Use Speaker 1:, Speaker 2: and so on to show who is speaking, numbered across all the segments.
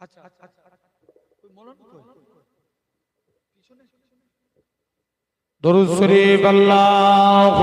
Speaker 1: আচ্ছা আচ্ছা আচ্ছা। দরুদ শরীফ আল্লাহু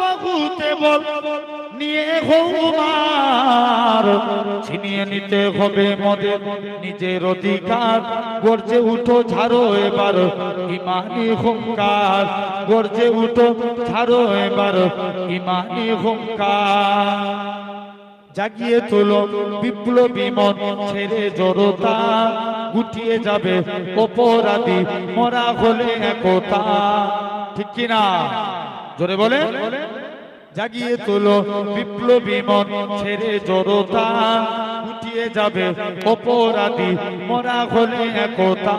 Speaker 1: বাহুতে বল, নিয়ে হোমার ছিনিয়ে নিতে হবে মদের নিজের অধিকার। গর্জে উঠো ঝাড়ো এবার, ইমানি হুঙ্কার। গর্জে উঠো ঝাড়ো এবার, ইমানি হুঙ্কার। জাগিয়ে তোলো, বিপ্লবী মন ছেড়ে জড়তা। গুটিয়ে যাবে অপরাধী, মরা হলে একতা। ঠিক কিনা? জোরে বলে জাগিয়ে তোলো বিপ্লবী মন, ছেড়ে জড়তা। গুটিয়ে যাবে অপরাধী, মরা হলে একতা।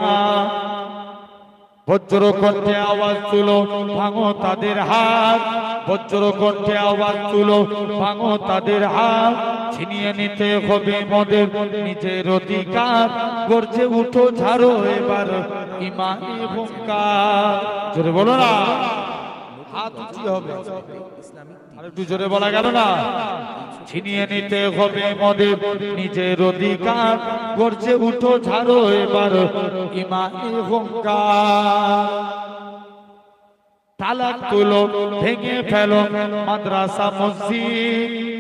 Speaker 1: বজ্র কণ্ঠে আওয়াজ তুলো, ভাঙো তাদের হাত। বজ্র কণ্ঠে আওয়াজ তুলো, ভাঙো তাদের হাত। ছিনিয়ে নিতে হবে মদের নিজের অধিকার। গর্জে উঠো, ঝাড়ো এবার ইমানি হুঙ্কার। বলো না। হাত উঁচি হবে। আর একটু জোরে বলা গেল না? ছিনিয়ে নিতে হবে মদের। নিজের অধিকার গর্জে উঠো ঝাড়ো এবার। ইমা হুঙ্কার। তালাক তুলো ভেঙে ফেলো মাদ্রাসা মসজিদ।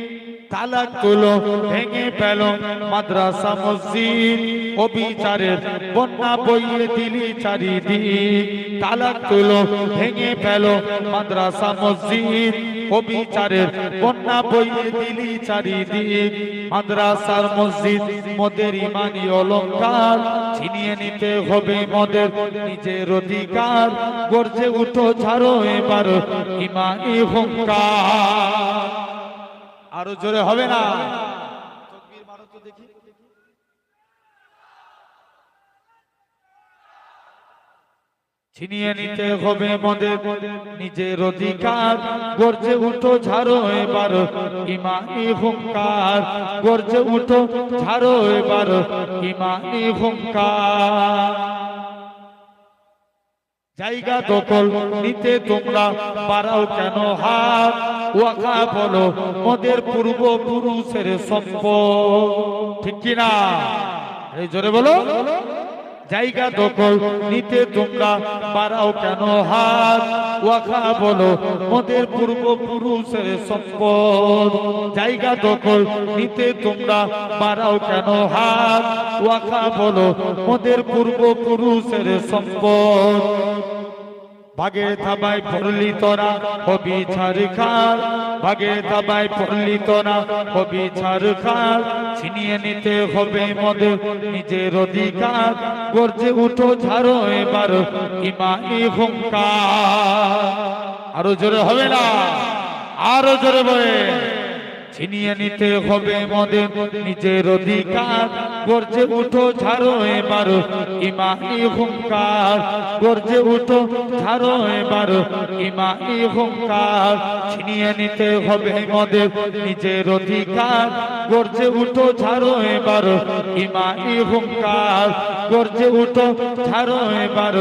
Speaker 1: তালাক তুলো ভেঙে ফেলো। মাদ্রাসা মসজিদ, অবিচারের বন্যা বইয়ে দিলি চারিদিক। তালাক তুলো ভেঙে ফেলো। মাদ্রাসা মসজিদ, অবিচারের বন্যা বইয়ে দিলি চারিদিক। মাদ্রাসার মসজিদ, মদের ইমানি অলঙ্কার। ছিনিয়ে নিতে হবে মদের নিজের অধিকার। গর্জে উঠো ছাড়ো এবার ইমানি হুঙ্কার। আরও জোরে হবে না। দেখি। ছিনিয়ে নিতে হবে মদের নিজের অধিকার। গর্জে উঠো ঝাড়ো এবার ইমানি হুঙ্কার। গর্জে উঠো ঝাড়ো এবার ইমানি হুঙ্কার। জায়গা দখল নিতে তোমরা পারাও কেন হাত? ওয়াকা বলো মোদের পূর্ব পুরুষের সম্পদ। ঠিক কিনা? এই জোরে বলো। জায়গা দখল নিতে তোমরা পারাও কেন হাত? ওয়াকা বলো মোদের পূর্ব পুরুষের সম্পদ। জায়গা দখল নিতে তোমরা পারাও কেন হাত? ওয়াকা বলো মোদের পূর্ব পুরুষের সম্পদ। ভাগে থাবাই পড়লি তোরা, হবি ছাড় খার ভাগে থাবাই পড়লি তোরা, হবি ছাড় খার ছিনিয়ে নিতে হবে মদের নিজের অধিকার। গর্জে উঠো ঝাড়ো এবার, ইমানি হুঙ্কার। আরও জোরে হবে না? আরও জোরে বলে। ছিনিয়ে নিতে হবে মদের নিজের অধিকার। গর্জে উঠো, ঝাড়ো এবার ইমানি হুঙ্কার। গর্জে উঠো, ঝাড়ো এবার ইমানি হুঙ্কার। ছিনিয়ে নিতে হবে মদের নিজের অধিকার। গর্জে উঠো ঝাড়ো এবার ইমানি হুঙ্কার। গর্জে উঠো ঝাড়ো এবার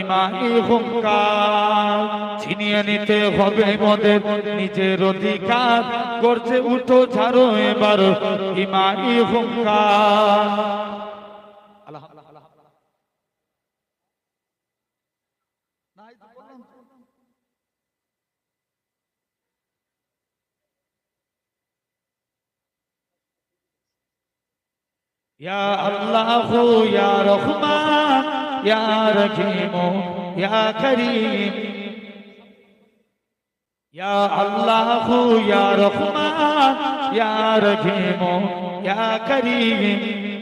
Speaker 1: ইমানি হুঙ্কার। ছিনিয়ে নিতে হবে মদের নিজের অধিকার। গর্জে উঠো ঝাড়ো এবার ইমানি হুঙ্কার। ইয়া আল্লাহ ইয়া রহমান, ইয়া রহিম, ইয়া করিম। ইয়া ইয়া রহমান, ইয়া রহিম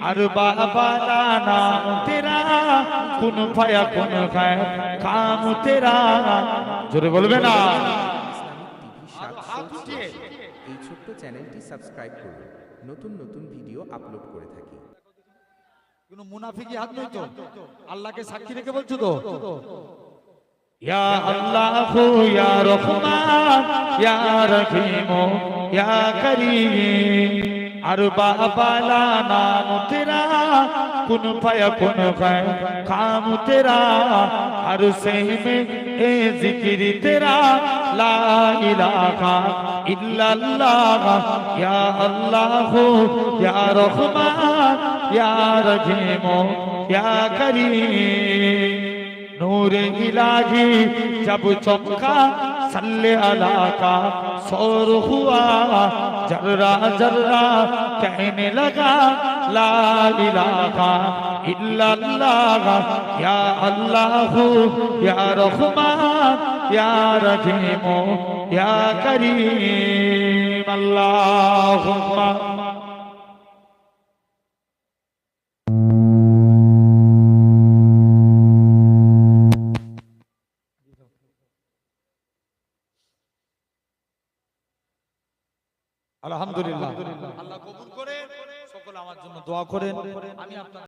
Speaker 1: আর বাবা নাম তেরা, কোন ফায়া
Speaker 2: এই ছোট্ট চ্যানেলটি সাবস্ক্রাইব করুন। নতুন নতুন ভিডিও আপলোড করে থাকি।
Speaker 1: কোন মুনাফিকি হাত নেই তো? আল্লাহকে সাক্ষী রেখে বলছো তো? ইয়া আল্লাহ ইয়া রহমান, ইয়া রহিম, ইয়া করিম। আর বাবালা নাম তেরা کن پایا کن پایا کام تیرا ہر سہی میں اے ذکر تیرا لا الہ الا اللہ یا اللہ یا رحمان یا رحیم یا کریم نور الہی جب چمکا صلی اللہ کا سور ہوا جرہ جرہ کہنے لگا লা ইলাহা ইল্লাল্লাহ। ইয়া আল্লাহু ইয়া রহমান ইয়া রহিম ইয়া করিম। আলহামদুলিল্লাহ। আমার জন্য দোয়া করেন। আমি আপনার